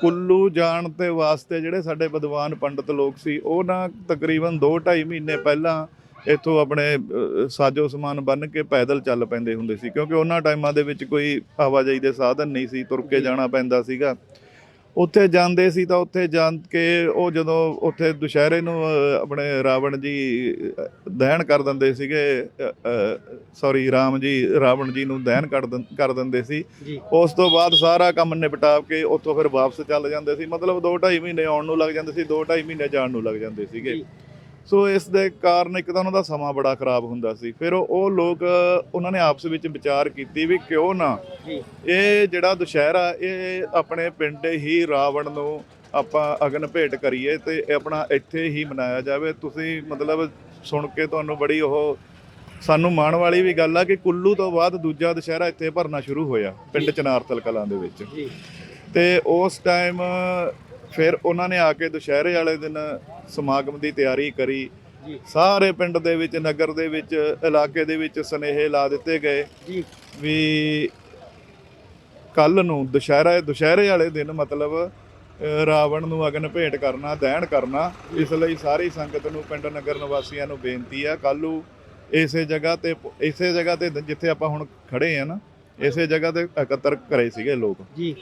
ਕੁੱਲੂ ਜਾਣ ਤੇ ਵਾਸਤੇ ਜਿਹੜੇ ਸਾਡੇ ਵਿਦਵਾਨ ਪੰਡਤ ਲੋਕ ਸੀ ਉਹ ਨਾ ਤਕਰੀਬਨ 2-2.5 ਮਹੀਨੇ ਪਹਿਲਾਂ ਇੱਥੋਂ ਆਪਣੇ ਸਾਜੋ ਸਮਾਨ ਬੰਨ ਕੇ ਪੈਦਲ ਚੱਲ ਪੈਂਦੇ ਹੁੰਦੇ ਸੀ ਕਿਉਂਕਿ ਉਹਨਾਂ ਟਾਈਮਾਂ ਦੇ ਵਿੱਚ ਕੋਈ ਆਵਾਜਾਈ ਦੇ ਸਾਧਨ ਨਹੀਂ ਸੀ ਤੁਰ ਕੇ ਜਾਣਾ ਪੈਂਦਾ ਸੀਗਾ। ਉੱਥੇ ਜਾਂਦੇ ਸੀ ਤਾਂ ਉੱਥੇ ਜਾਣ ਕੇ ਉਹ ਜਦੋਂ ਉੱਥੇ ਦੁਸ਼ਹਿਰੇ ਨੂੰ ਆਪਣੇ ਰਾਵਣ ਜੀ ਅ, ਦਹਨ ਕਰ ਦਿੰਦੇ ਸੀਗੇ ਸੌਰੀ ਰਾਮ ਜੀ ਰਾਵਣ ਜੀ ਨੂੰ ਦਹਨ ਕਰ ਦਿੰਦੇ ਸੀ। ਉਸ ਤੋਂ ਬਾਅਦ ਸਾਰਾ ਕੰਮ ਨਿਪਟਾ ਕੇ ਉੱਥੋਂ ਫਿਰ ਵਾਪਸ ਚੱਲ ਜਾਂਦੇ ਸੀ। ਮਤਲਬ 2.5 ਮਹੀਨੇ ਆਉਣ ਨੂੰ ਲੱਗ ਜਾਂਦੇ ਸੀ 2.5 ਮਹੀਨੇ ਜਾਣ ਨੂੰ ਲੱਗ ਜਾਂਦੇ ਸੀਗੇ। ਸੋ ਇਸ ਦੇ ਕਾਰਨ ਇੱਕ ਤਾਂ ਉਹਨਾਂ ਦਾ ਸਮਾਂ ਬੜਾ ਖਰਾਬ ਹੁੰਦਾ ਸੀ। ਫਿਰ ਉਹ ਲੋਕ ਉਹਨਾਂ ਨੇ ਆਪਸ ਵਿੱਚ ਵਿਚਾਰ ਕੀਤੀ ਵੀ ਕਿਉਂ ਨਾ ਇਹ ਜਿਹੜਾ ਦੁਸ਼ਹਿਰਾ ਇਹ ਆਪਣੇ ਪਿੰਡ ਹੀ ਰਾਵਣ ਨੂੰ ਆਪਾਂ ਅਗਨ ਭੇਟ ਕਰੀਏ ਤੇ ਆਪਣਾ ਇੱਥੇ ਹੀ ਮਨਾਇਆ ਜਾਵੇ। ਤੁਸੀਂ ਮਤਲਬ ਸੁਣ ਕੇ ਤੁਹਾਨੂੰ ਬੜੀ ਉਹ ਸਾਨੂੰ ਮਾਣ ਵਾਲੀ ਵੀ ਗੱਲ ਆ ਕਿ ਕੁੱਲੂ ਤੋਂ ਬਾਅਦ ਦੂਜਾ ਦੁਸ਼ਹਿਰਾ ਇੱਥੇ ਭਰਨਾ ਸ਼ੁਰੂ ਹੋਇਆ ਪਿੰਡ ਚਨਾਰਤਲ ਕਲਾਂ ਦੇ ਵਿੱਚ। ਤੇ ਉਸ ਟਾਈਮ ਫਿਰ ਉਹਨਾਂ ਨੇ ਆ ਕੇ ਦੁਸ਼ਹਿਰੇ ਵਾਲੇ ਦਿਨ ਸਮਾਗਮ ਦੀ ਤਿਆਰੀ ਕਰੀ। ਸਾਰੇ ਪਿੰਡ ਦੇ ਵਿੱਚ ਨਗਰ ਦੇ ਵਿੱਚ ਇਲਾਕੇ ਦੇ ਵਿੱਚ ਸਨੇਹੇ ਲਾ ਦਿੱਤੇ ਗਏ ਵੀ ਕੱਲ ਨੂੰ ਦੁਸ਼ਹਿਰਾ ਦੁਸ਼ਹਿਰੇ ਵਾਲੇ ਦਿਨ ਮਤਲਬ ਰਾਵਣ ਨੂੰ ਅਗਨ ਭੇਟ ਕਰਨਾ ਦਹਿਣ ਕਰਨਾ ਇਸ ਲਈ ਸਾਰੀ ਸੰਗਤ ਨੂੰ ਪਿੰਡ ਨਗਰ ਨਿਵਾਸੀਆਂ ਨੂੰ ਬੇਨਤੀ ਆ ਕੱਲ ਨੂੰ ਇਸੇ ਜਗ੍ਹਾ ਤੇ ਇਸੇ ਜਗ੍ਹਾ ਤੇ ਜਿੱਥੇ ਆਪਾਂ ਹੁਣ ਖੜੇ ਆ ਨਾ ਇਸੇ ਜਗ੍ਹਾ ਤੇ ਇਕੱਤਰ ਕਰੇ ਸੀਗੇ ਲੋਕ। ਜੀ।